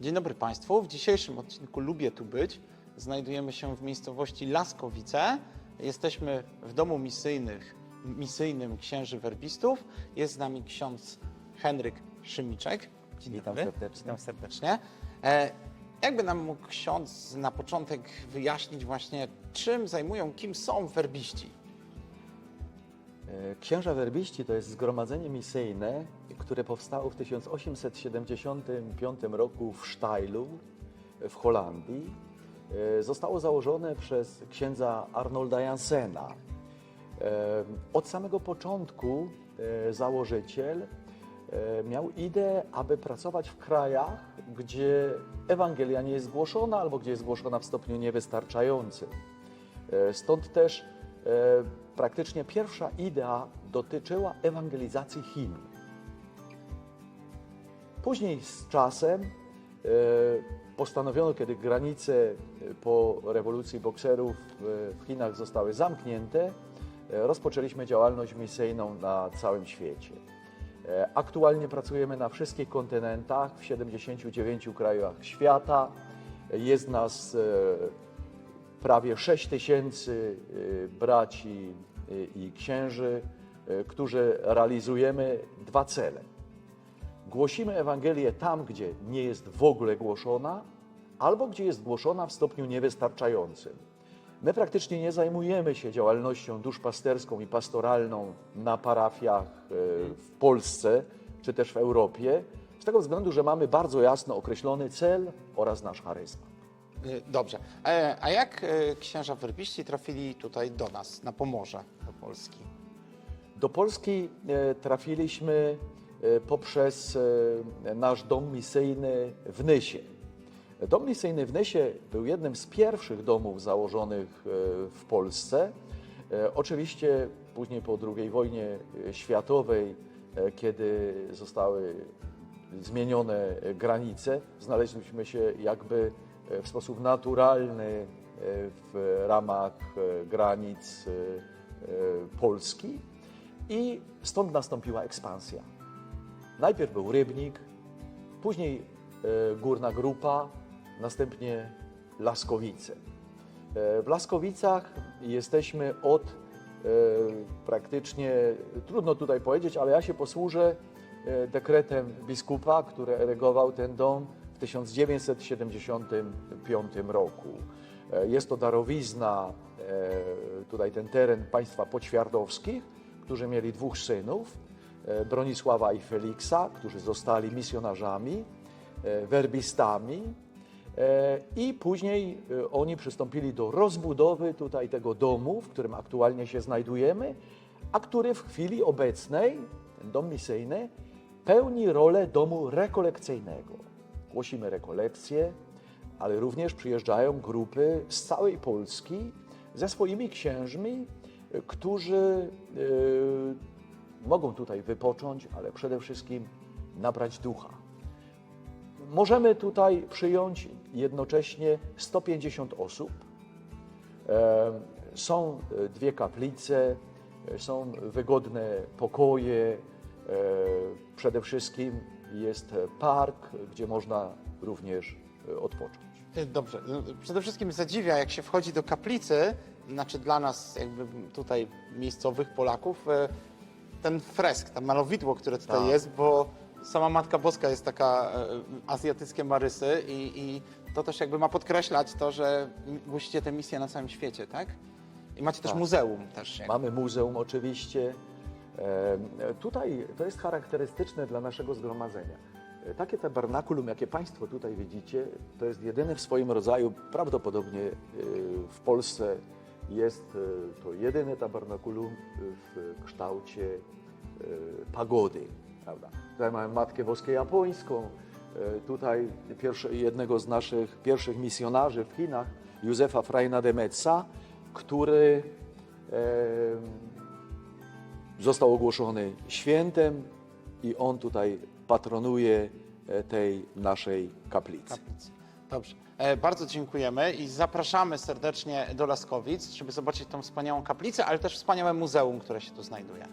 Dzień dobry Państwu. W dzisiejszym odcinku Lubię tu być. Znajdujemy się w miejscowości Laskowice. Jesteśmy w domu misyjnych, misyjnym księży werbistów. Jest z nami ksiądz Henryk Szymiczek. Dzień Witam dobry. serdecznie. Witam serdecznie. E, jakby nam mógł ksiądz na początek wyjaśnić właśnie, czym zajmują, kim są werbiści? E, Księża werbiści to jest zgromadzenie misyjne, które powstało w 1875 roku w Sztajlu w Holandii. E, Zostało założone przez księdza Arnolda Jansena. E, Od samego początku założyciel miał ideę, aby pracować w krajach, gdzie Ewangelia nie jest głoszona albo gdzie jest głoszona w stopniu niewystarczającym. Stąd też praktycznie pierwsza idea dotyczyła ewangelizacji Chin. Później z czasem e, postanowiono, kiedy granice e, po rewolucji bokserów w- Chinach zostały zamknięte, e, rozpoczęliśmy działalność misyjną na całym świecie. E, Aktualnie pracujemy na wszystkich kontynentach, w 79 krajach świata. Jest nas e, prawie 6 tysięcy y, braci y, i księży, y, którzy realizujemy dwa cele. Głosimy Ewangelię tam, gdzie nie jest w ogóle głoszona, albo gdzie jest głoszona w stopniu niewystarczającym. My praktycznie nie zajmujemy się działalnością duszpasterską i pastoralną na parafiach w Polsce czy też w Europie, z tego względu, że mamy bardzo jasno określony cel oraz nasz charyzmat. Y, Dobrze. E, A jak e, księża werbiści trafili tutaj do nas, na Pomorze, do Polski? Do Polski e, trafiliśmy poprzez nasz dom misyjny w Nysie. Dom misyjny w Nysie był jednym z pierwszych domów założonych w Polsce. Oczywiście później po II wojnie światowej, kiedy zostały zmienione granice, znaleźliśmy się jakby w sposób naturalny e, w ramach e, granic e, Polski i stąd nastąpiła ekspansja. Najpierw był Rybnik, później Górna Grupa, następnie Laskowice. W Laskowicach jesteśmy od praktycznie, trudno tutaj powiedzieć, ale ja się posłużę dekretem biskupa, który erygował ten dom w 1975 roku. E, Jest to darowizna, e, tutaj ten teren państwa poćwiardowskich, którzy mieli dwóch synów, e, Bronisława i Feliksa, którzy zostali misjonarzami, werbistami, I później oni przystąpili do rozbudowy tutaj tego domu, w którym aktualnie się znajdujemy, a który w chwili obecnej, ten dom misyjny, pełni rolę domu rekolekcyjnego. Głosimy rekolekcje, ale również przyjeżdżają grupy z całej Polski ze swoimi księżmi, e, którzy e, mogą tutaj wypocząć, ale przede wszystkim nabrać ducha. Możemy tutaj przyjąć jednocześnie 150 osób. E, Są dwie kaplice, są wygodne pokoje. Przede wszystkim jest park, gdzie można również e, odpocząć. Y, Dobrze. Przede wszystkim zadziwia, jak się wchodzi do kaplicy, znaczy dla nas jakby tutaj miejscowych Polaków, ten fresk, to malowidło, które tutaj Tak. jest, bo sama Matka Boska jest taka azjatyckie marysy i, i to też jakby ma podkreślać to, że głosicie tę misję na całym świecie, tak? I macie też Tak. muzeum też. jakby. Mamy muzeum oczywiście. E, Tutaj to jest charakterystyczne dla naszego zgromadzenia. E, Takie tabernakulum, jakie Państwo tutaj widzicie, to jest jedyny w swoim rodzaju, prawdopodobnie e, w Polsce jest to jedyny tabernakulum w kształcie pagody. Prawda? Tutaj mamy Matkę Boskę Japońską, tutaj jednego z naszych pierwszych misjonarzy w Chinach, Józefa Frajna de Metza, który został ogłoszony świętem i on tutaj patronuje e, tej naszej kaplicy. kaplicy. Dobrze. E, Bardzo dziękujemy i zapraszamy serdecznie do Laskowic, żeby zobaczyć tą wspaniałą kaplicę, ale też wspaniałe muzeum, które się tu znajduje.